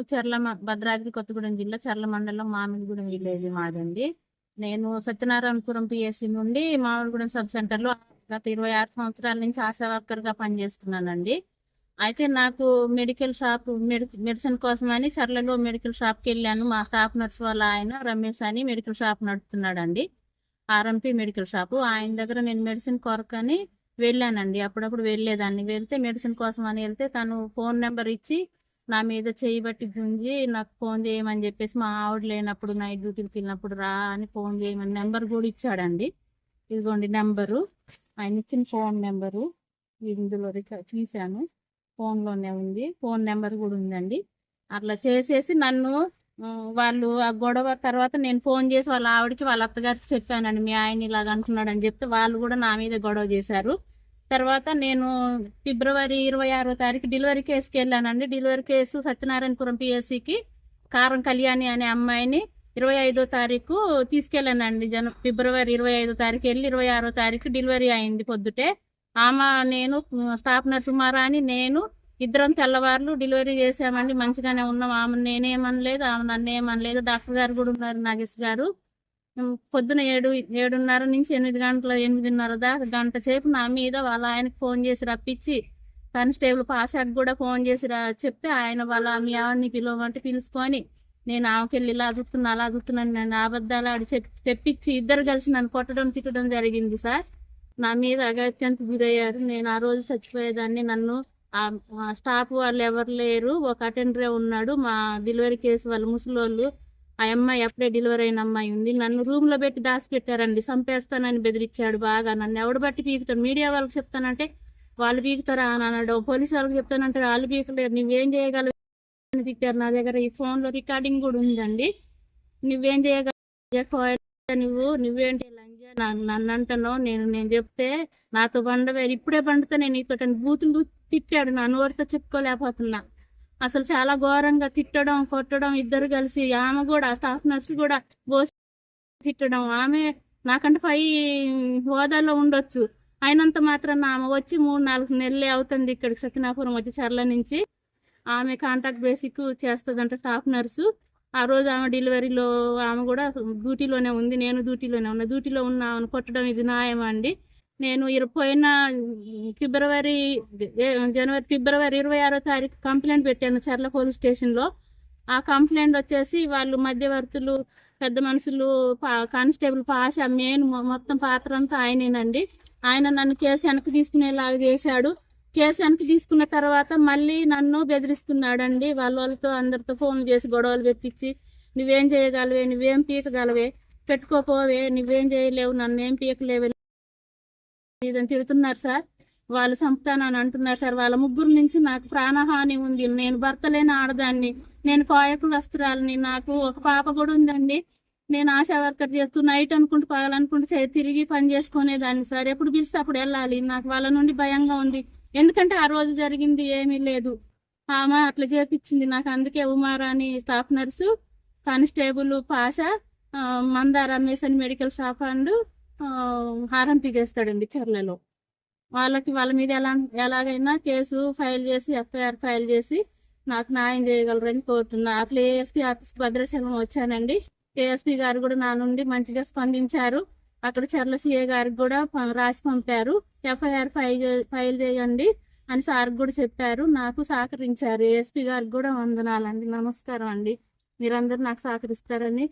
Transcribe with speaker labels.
Speaker 1: చర్ల భద్రాద్రి కొత్తగూడెం జిల్లా చర్ల మండలం మామిడిగూడెం విలేజ్ మాదండి. నేను సత్యనారాయణపురం పిఎస్సి నుండి మామిడిగూడెం సబ్ సెంటర్లో గత ఇరవై ఆరు సంవత్సరాల నుంచి ఆశా వర్కర్గా పనిచేస్తున్నానండి. అయితే నాకు మెడికల్ షాప్ మెడి- మెడిసిన్ కోసమని చర్లలో మెడికల్ షాప్కి వెళ్ళాను. మా స్టాఫ్ నర్స్ వాళ్ళ ఆయన రమేష్ అని medical shop నడుపుతున్నాడండి. RMP medical shop. ఆయన దగ్గర నేను మెడిసిన్ కొరకని వెళ్ళానండి. అప్పుడప్పుడు వెళ్ళేదాన్ని. వెళ్తే మెడిసిన్ కోసం అని వెళ్తే తను ఫోన్ నెంబర్ ఇచ్చి నా మీద చేయి బట్టి గుంజి నాకు ఫోన్ చేయమని చెప్పేసి మా ఆవిడ లేనప్పుడు నైట్ డ్యూటీకి వెళ్ళినప్పుడు రా అని ఫోన్ చేయమని నెంబర్ కూడా ఇచ్చాడండి. ఇదిగోండి నెంబరు. ఆయన ఇచ్చిన ఫోన్ నెంబరు ఇందులో రిక- తీశాను. ఫోన్లోనే ఉంది. ఫోన్ నెంబర్ కూడా ఉందండి. అట్లా చేసేసి నన్ను వాళ్ళు ఆ గొడవ తర్వాత నేను ఫోన్ చేసి వాళ్ళ ఆవిడకి వాళ్ళ అత్తగారికి చెప్పానండి. మీ ఆయన ఇలాగ అంటున్నాడు అని చెప్తే వాళ్ళు కూడా నా మీద గొడవ చేశారు. తర్వాత నేను ఫిబ్రవరి ఇరవై ఆరో తారీఖు డెలివరీ కేసుకి వెళ్ళానండి. డెలివరీ కేసు సత్యనారాయణపురం పిఎస్సికి కారం కళ్యాణి అనే అమ్మాయిని ఇరవై ఐదో తారీఖు తీసుకెళ్ళానండి. జన ఫిబ్రవరి ఇరవై ఐదో తారీఖు వెళ్ళి ఇరవై ఆరో తారీఖు డెలివరీ అయింది పొద్దుటే. ఆమె నేను స్టాఫ్ నర్సుమారా అని నేను ఇద్దరం తెల్లవారులు డెలివరీ చేసామండి మంచిగానే ఉన్నాం. ఆమె నేనేమనలేదు ఆమె నన్ను ఏమనలేదు డాక్టర్ గారు కూడా ఉన్నారు నాగేష్ గారు. పొద్దున ఏడు ఏడున్నర నుంచి ఎనిమిది గంటల ఎనిమిదిన్నర దాకా గంట సేపు నా మీద వాళ్ళ ఆయనకు ఫోన్ చేసి రప్పించి కానిస్టేబుల్ పాషాకి కూడా ఫోన్ చేసి చెప్తే ఆయన వాళ్ళ మీ ఆవిడని పిలవమంటే పిలుచుకొని నేను ఆమెకెళ్ళి ఇలా అదుతున్నా అలా అదుతున్నాను నేను అబద్ధాలు ఆడి తెప్పించి ఇద్దరు కలిసి నన్ను కొట్టడం తిట్టడం జరిగింది సార్. నా మీద అగత్యంత గురయ్యారు. నేను ఆ రోజు చచ్చిపోయేదాన్ని. నన్ను ఆ ఆ స్టాఫ్ వాళ్ళు ఎవరు లేరు. ఒక అటెండరే ఉన్నాడు. మా డెలివరీ కేసు వాళ్ళు ముసలోళ్ళు ఆ అమ్మాయి అప్పుడే డెలివరీ అయిన అమ్మాయి ఉంది. నన్ను రూమ్లో పెట్టి దాచి పెట్టారండి చంపేస్తానని బెదిరించాడు బాగా. నన్ను ఎవడు బట్టి పీకుతాడు? మీడియా వాళ్ళకి చెప్తానంటే వాళ్ళు పీకుతారా అని అన్నాడు. పోలీసు వాళ్ళకి చెప్తానంటే వాళ్ళు పీకలేరు. నువ్వేం చేయగలవు అని తిట్టారు నా దగ్గర. ఈ ఫోన్లో రికార్డింగ్ కూడా ఉందండి. నువ్వేం చేయగలవు నువ్వు? నువ్వేంటి లంజా? నన్ను అంటున్నావు. నేను నేను చెప్తే నాతో పండవే ఇప్పుడే బండితే నేను నీతో బూతులు తిట్టాడు. నా నోటితో చెప్పుకోలేకపోతున్నా. అసలు చాలా ఘోరంగా తిట్టడం కొట్టడం ఇద్దరు కలిసి ఆమె కూడా స్టాఫ్ నర్స్ కూడా బోసి తిట్టడం. ఆమె నాకంటే పై హోదాలో ఉండొచ్చు. అయినంత మాత్రం ఆమె వచ్చి మూడు నాలుగు నెలలే అవుతుంది ఇక్కడికి సత్యనాపురం వచ్చి చర్ల నుంచి. ఆమె కాంట్రాక్ట్ బేసిక్ చేస్తుందంట స్టాఫ్ నర్సు ఆ రోజు ఆమె డెలివరీలో ఆమె కూడా డ్యూటీలోనే ఉంది నేను డ్యూటీలోనే ఉన్నా. డ్యూటీలో ఉన్న ఆమెను కొట్టడం ఇది న్యాయమా అండి? నేను పోయిన ఫిబ్రవరి జనవరి ఫిబ్రవరి ఇరవై ఆరో తారీఖు కంప్లైంట్ పెట్టాను చర్ల పోలీస్ స్టేషన్లో. ఆ కంప్లైంట్ వచ్చేసి వాళ్ళు మధ్యవర్తులు పెద్ద మనుషులు పా- కానిస్టేబుల్ పాష మెయిన్ మొత్తం పాత్ర అంతా ఆయనేనండి. ఆయన నన్ను కేసు వెనక్కి తీసుకునేలాగా చేశాడు. కేసు వెనక్కి తీసుకున్న తర్వాత మళ్ళీ నన్ను బెదిరిస్తున్నాడండి. వాళ్ళ వాళ్ళతో అందరితో ఫోన్ చేసి గొడవలు పెట్టించి నువ్వేం చేయగలవే? నువ్వేం పీకగలవే? పెట్టుకోపోవే? నువ్వేం చేయలేవు? నన్ను ఏం పీకలేవే? ఇదని తిడుతున్నారు సార్. వాళ్ళు చంపుతానని అంటున్నారు సార్. వాళ్ళ ముగ్గురు నుంచి నాకు ప్రాణహాని ఉంది. నేను భర్త లేని ఆడదాన్ని. నేను కోయకు వస్త్రాలని. నాకు ఒక పాప కూడా ఉందండి. నేను ఆశా వర్కర్ చేస్తూ నైట్ అనుకుంటూ పగలనుకుంటూ తిరిగి పని చేసుకునేదాన్ని సార్. ఎప్పుడు పిలిస్తే అప్పుడు వెళ్ళాలి. నాకు వాళ్ళ నుండి భయంగా ఉంది. ఎందుకంటే ఆ రోజు జరిగింది ఏమీ లేదు. ఆమె అట్లా చేపించింది. నాకు అందుకే Umarani staff nurse constable Pasha ఆ, రమేష్ అని మెడికల్ షాప్ అండ్ ఆర్ఎంపీ చేస్తాడండి చర్లలో. వాళ్ళకి వాళ్ళ మీద ఎలా ఎలాగైనా కేసు ఫైల్ చేసి ఎఫ్ఐఆర్ ఫైల్ చేసి నాకు న్యాయం చేయగలరని కోరుతున్నా. అట్లా ఏఎస్పీ ఆఫీస్ భద్రాచలం వచ్చానండి. ఏఎస్పీ గారు కూడా నా నుండి మంచిగా స్పందించారు. అక్కడ చర్ల సిఏ గారికి కూడా రాసి పంపారు. ఎఫ్ఐఆర్ ఫైల్ ఫైల్ చేయండి అని సార్ కూడా చెప్పారు. నాకు సహకరించారు. ఏఎస్పీ గారికి కూడా వందనాలండి. నమస్కారం అండి. మీరందరూ నాకు సహకరిస్తారని.